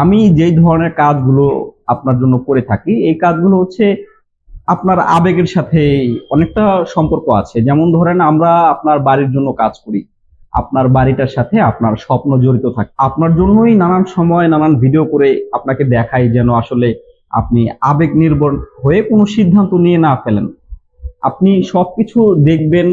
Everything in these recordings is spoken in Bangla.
আমি যেই ধরনের কাজগুলো আপনার জন্য করে থাকি, এই কাজগুলো হচ্ছে আপনার আবেগের সাথে অনেকটা সম্পর্ক আছে। যেমন ধরেন আমরা আপনার বাড়ির জন্য কাজ করি। আপনার বাড়িটার সাথে আপনার স্বপ্ন জড়িত থাকে। আপনার জন্যই নানান সময় নানান ভিডিও করে আপনাকে দেখাই যেন আসলে আপনি আবেগ নির্ভর হয়ে কোনো সিদ্ধান্ত নিয়ে না ফেলেন। আপনি সবকিছু দেখবেন,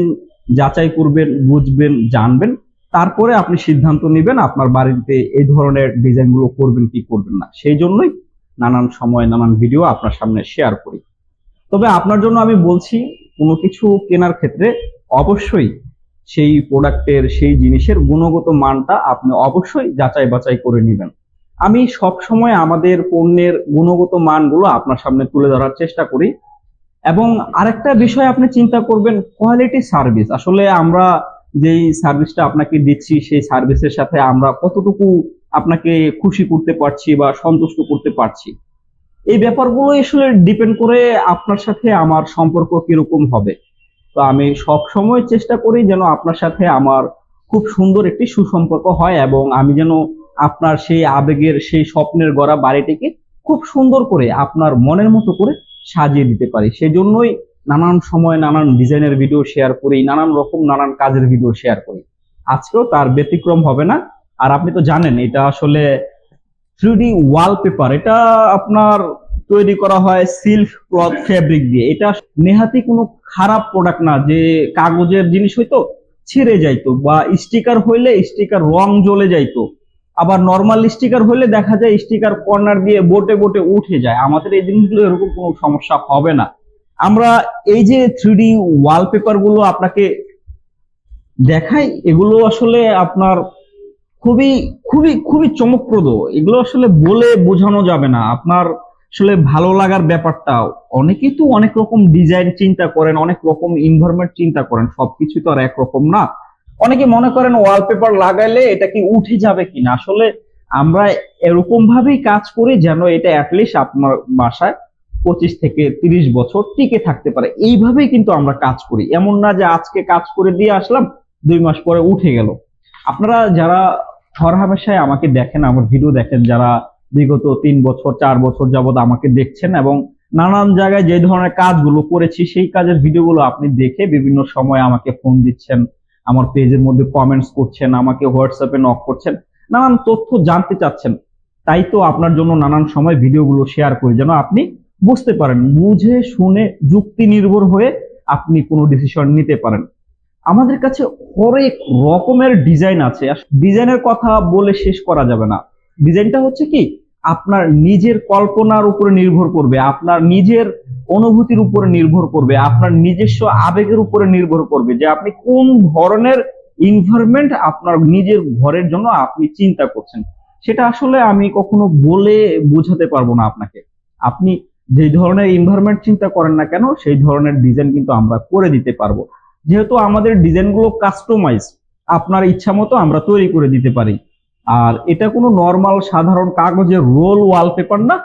যাচাই করবেন, বুঝবেন, জানবেন। তারপরে আপনি সিদ্ধান্ত নেবেন আপনার বাড়িতে এই ধরনের ডিজাইনগুলো করবেন, কি করবেন না। সেই জন্যই নানান সময়, নানান ভিডিও আপনার সামনে শেয়ার করি। তবে আপনার জন্য আমি বলছি, কোনো কিছু কেনার ক্ষেত্রে অবশ্যই সেই প্রোডাক্টের সেই জিনিসের গুণগত মানটা আপনি অবশ্যই যাচাই বাছাই করে নেবেন। আমি সব সময় আমাদের পণ্যের গুণগত মানগুলো আপনার সামনে তুলে ধরার চেষ্টা করি। এবং আরেকটা বিষয় আপনি চিন্তা করবেন কোয়ালিটি সার্ভিস আসলে আমরা যেই সার্ভিসটা আপনাকে দিচ্ছি, সেই সার্ভিসের সাথে আমরা কতটুকু আপনাকে খুশি করতে পারছি বা সন্তুষ্ট করতে পারছি, এই ব্যাপারগুলো আসলে ডিপেন্ড করে আপনার সাথে আমার সম্পর্ক কীরকম হবে। তো আমি সব সময় চেষ্টা করি যেন আপনার সাথে আমার খুব সুন্দর একটি সুসম্পর্ক হয় এবং আমি যেন আপনার সেই আবেগের, সেই স্বপ্নের গড়া বাড়িটিকে খুব সুন্দর করে আপনার মনের মতো করে সাজিয়ে দিতে পারি। সেই জন্যই নানান সময় নানান ডিজাইনের ভিডিও শেয়ার করি, নানান রকম নানান কাজের ভিডিও শেয়ার করি। আজকেও তার ব্যতিক্রম হবে না। আর আপনি তো জানেন, এটা আসলে থ্রি ওয়ালপেপার এটা আপনার তৈরি করা হয় সিল্ক ক্লথ ফেব্রিক দিয়ে। এটা নেহাতি কোনো খারাপ প্রোডাক্ট না, যে কাগজের জিনিস হইতো ছিঁড়ে যাইতো বা স্টিকার হইলে স্টিকার রং জ্বলে যাইতো। আবার নর্মাল স্টিকার হলে দেখা যায় স্টিকার কর্নার দিয়ে বোটে বোটে উঠে যায়। আমাদের এই জিনিসগুলো এরকম কোনো সমস্যা হবে না। আমরা এই যে থ্রি ওয়ালপেপারগুলো আপনাকে দেখাই, এগুলো আসলে আপনার খুবই খুবই খুবই চমকপ্রদ। এগুলো আসলে বলে বোঝানো যাবে না। আপনার আসলে ভালো লাগার ব্যাপারটা, অনেকেই তো অনেক রকম ডিজাইন চিন্তা করেন, অনেক রকম ইনভারমেন্ট চিন্তা করেন, সবকিছু তো আর একরকম না। অনেকে মনে করেন ওয়ালপেপার লাগাইলে এটা কি উঠে যাবে কিনা? আসলে আমরা এরকম ভাবেই কাজ করি যেন এটা অ্যাটলিস্ট আপনার বাসায় পঁচিশ থেকে তিরিশ বছর টিকে থাকতে পারে। এইভাবেই কিন্তু আমরা কাজ করি। এমন না যে আজকে কাজ করে দিয়ে আসলাম, দুই মাস পরে উঠে গেল। আপনারা যারা হরহামেশায় আমাকে দেখেন, আমার ভিডিও দেখেন, যারা বিগত তিন বছর, চার বছর যাবত আমাকে দেখছেন এবং নানান জায়গায় যে ধরনের কাজগুলো করেছি, সেই কাজের ভিডিওগুলো আপনি দেখে বিভিন্ন সময় আমাকে ফোন দিচ্ছেন, আমার পেজের মধ্যে কমেন্টস করছেন, আমাকে হোয়াটসঅ্যাপে নক করছেন, নানান তথ্য জানতে চাচ্ছেন। তাই তো আপনার জন্য নানান সময় ভিডিওগুলো শেয়ার করি, যেন আপনি বুঝতে পারেন, বুঝে শুনে যুক্তি নির্ভর হয়ে আপনি কোনো ডিসিশন নিতে পারেন। আমাদের কাছে হরেক রকমের ডিজাইন আছে। ডিজাইনের কথা বলে শেষ করা যাবে না। ডিজাইনটা হচ্ছে কি, আপনার নিজের কল্পনার উপরে নির্ভর করবে, আপনার নিজের অনুভূতির উপরে নির্ভর করবে, আপনার নিজস্ব আবেগের উপরে নির্ভর করবে যে আপনি কোন ধরনের ইনভারমেন্ট আপনার নিজের ঘরের জন্য আপনি চিন্তা করছেন। সেটা আসলে আমি কখনো বলে বোঝাতে পারব না আপনাকে। আপনি যে ধরনের ইনভারমেন্ট চিন্তা করেন না কেন, সেই ধরনের ডিজাইন কিন্তু আমরা করে দিতে পারব। যেহেতু আমাদের ডিজাইনগুলো কাস্টমাইজ আপনার ইচ্ছা মতো আমরা তৈরি করে দিতে পারি। আর এটা কোনো নর্মাল সাধারণ কাগজের রোল ওয়ালপেপার না,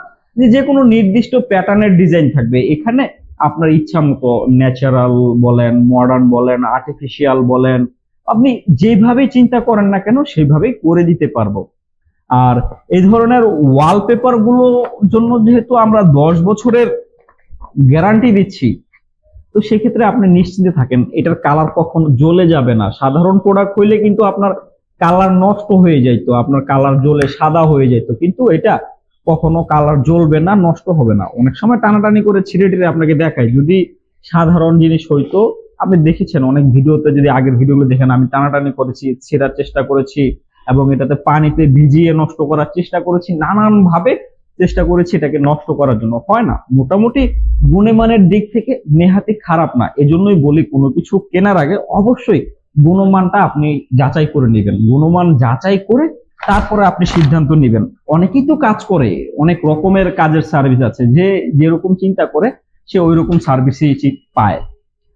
যে কোনো নির্দিষ্ট প্যাটার্নের ডিজাইন থাকবে। এখানে আপনার ইচ্ছা মতো ন্যাচারাল বলেন মডার্ন বলেন আর্টিফিশিয়াল বলেন, আপনি যেভাবে চিন্তা করেন না কেন, সেভাবেই করে দিতে পারব। আর এই ধরনের ওয়ালপেপারগুলোর জন্য যেহেতু আমরা দশ বছরের গ্যারান্টি দিচ্ছি, তো সেক্ষেত্রে আপনি নিশ্চিন্তে থাকেন, এটার কালার কখনো জ্বলে যাবে না। সাধারণ প্রোডাক্ট হইলে কিন্তু আপনার কালার নষ্ট হয়ে যাইতো, আপনার কালার জ্বলে সাদা হয়ে যেত কিন্তু এটা কখনো কালার জ্বলবে না, নষ্ট হবে না। অনেক সময় টানাটানি করে ছিঁড়ে টিড়ে আপনাকে দেখায়, যদি সাধারণ জিনিস হইতো, আপনি দেখেছেন অনেক ভিডিওতে, যদি আগের ভিডিওগুলো দেখেন, আমি টানাটানি করেছি, ছেঁড়ার চেষ্টা করেছি এবং এটাতে পানিতে ভিজিয়ে নষ্ট করার চেষ্টা করেছি নানান ভাবে চেষ্টা করেছি এটাকে নষ্ট করার জন্য। হয় না, মোটামুটি গুণমানের দিক থেকে নেহাতি খারাপ না, এজন্যই বলি কোনো কিছু কেনার আগে অবশ্যই গুণমানটা আপনি যাচাই করে নেবেন। গুণমান যাচাই করে তারপরে আপনি সিদ্ধান্ত নেবেন। অনেকেই তো কাজ করে, অনেক রকমের কাজের সার্ভিস আছে, যে যেরকম চিন্তা করে, সে ওই রকম সার্ভিসই পায়।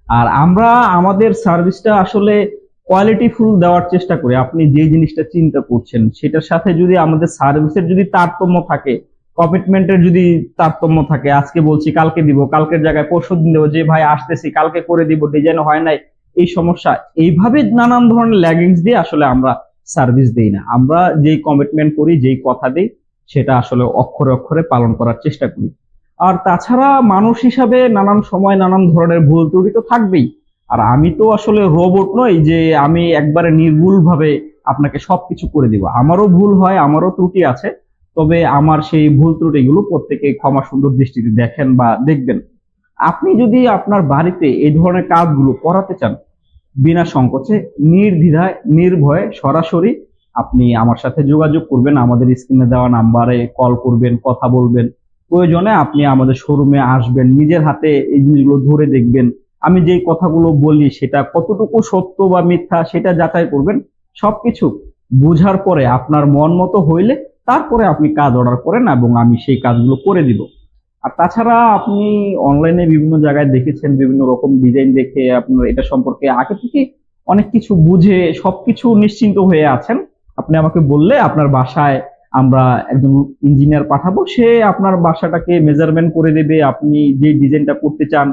আর আমরা, আমাদের সার্ভিসটা আসলে কোয়ালিটি ফুল দেওয়ার চেষ্টা করি আপনি যে জিনিসটা চিন্তা করছেন, সেটার সাথে যদি আমাদের সার্ভিসের যদি তারতম্য থাকে কমিটমেন্টের যদি তারতম্য থাকে, আজকে বলছি, কালকে দিব, কালকের জায়গায় পরশু দিন দেবো, যে ভাই আসতেছি, কালকে করে দিব ডিজাইন হয় নাই, এই সমস্যা, এইভাবে নানান ধরনের ল্যাগিংস দিয়ে আসলে আমরা সার্ভিস দেই না। আমরা যেই কমিটমেন্ট করি, যেই কথা দিই, সেটা আসলে অক্ষরে অক্ষরে পালন করার চেষ্টা করি। আর তাছাড়া মানুষ হিসাবে নানান সময় নানান ধরনের ভুল ত্রুটি তো থাকবেই। আর আমি তো আসলে রোবট নই যে আমি একবারে নির্ভুল ভাবে আপনাকে সবকিছু করে দিব। আমারও ভুল হয়, আমারও ত্রুটি আছে, তবে আমার সেই ভুল ত্রুটিগুলো প্রত্যেকে ক্ষমা সুন্দর দৃষ্টিতে দেখেন বা দেখবেন। আপনি যদি আপনার বাড়িতে এই ধরনের কাজগুলো করাতে চান, বিনা সংকোচে, নির্দ্বিধায়, নির্ভয়ে সরাসরি আপনি আমার সাথে যোগাযোগ করবেন, আমাদের স্ক্রিনে দেওয়া নাম্বারে কল করবেন, কথা বলবেন। প্রয়োজনে আপনি আমাদের শোরুমে আসবেন, নিজের হাতে এই জিনিসগুলো ধরে দেখবেন। আমি যেই কথাগুলো বলি সেটা কতটুকু সত্য বা মিথ্যা সেটা যাচাই করবেন, সবকিছু বুঝার পরে আপনার মন মতো হইলে তারপরে আপনি কাজ অর্ডার করেন এবং আমি সেই কাজগুলো করে দিব। আর তাছাড়া আপনি অনলাইনে বিভিন্ন জায়গায় দেখেছেন, বিভিন্ন রকম ডিজাইন দেখে আপনার এটা সম্পর্কে আগে থেকে অনেক কিছু বুঝে সবকিছু নিশ্চিন্ত হয়ে আছেন। আপনি আমাকে বললে আপনার বাসায় আমরা একজন ইঞ্জিনিয়ার পাঠাবো, সে আপনার বাসাটাকে মেজারমেন্ট করে দেবে, আপনি যে ডিজাইনটা করতে চান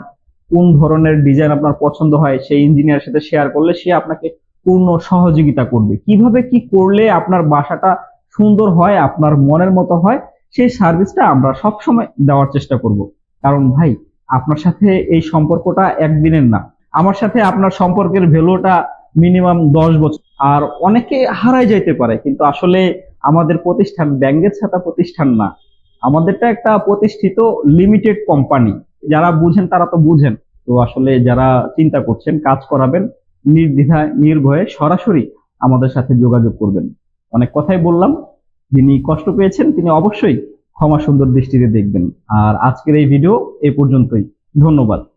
কোন ধরনের ডিজাইন আপনার পছন্দ হয় সেই ইঞ্জিনিয়ার সাথে শেয়ার করলে সে আপনাকে পূর্ণ সহযোগিতা করবে। কীভাবে কি করলে আপনার বাসাটা সুন্দর হয়, আপনার মনের মতো হয়, সেই সার্ভিসটা আমরা সবসময় দেওয়ার চেষ্টা করব। কারণ ভাই, আপনার সাথে এই সম্পর্কটা একদিনের না। আমার সাথে আপনার সম্পর্কের ভ্যালুটা মিনিমাম দশ বছর। আর অনেকে হারাই যাইতে পারে, কিন্তু আসলে আমাদের প্রতিষ্ঠান ব্যাংকের ছাতা প্রতিষ্ঠান না। আমাদেরটা একটা প্রতিষ্ঠিত লিমিটেড কোম্পানি যারা বুঝেন তারা তো বুঝেন। তো আসলে যারা চিন্তা করছেন, কাজ করাবেন, নির্দ্বিধায়, নির্ভয়ে সরাসরি আমাদের সাথে যোগাযোগ করবেন। অনেক কথাই বললাম, যিনি কষ্ট পেয়েছেন তিনি অবশ্যই ক্ষমা সুন্দর দৃষ্টিতে দেখবেন। আর আজকের এই ভিডিও এ পর্যন্তই। ধন্যবাদ।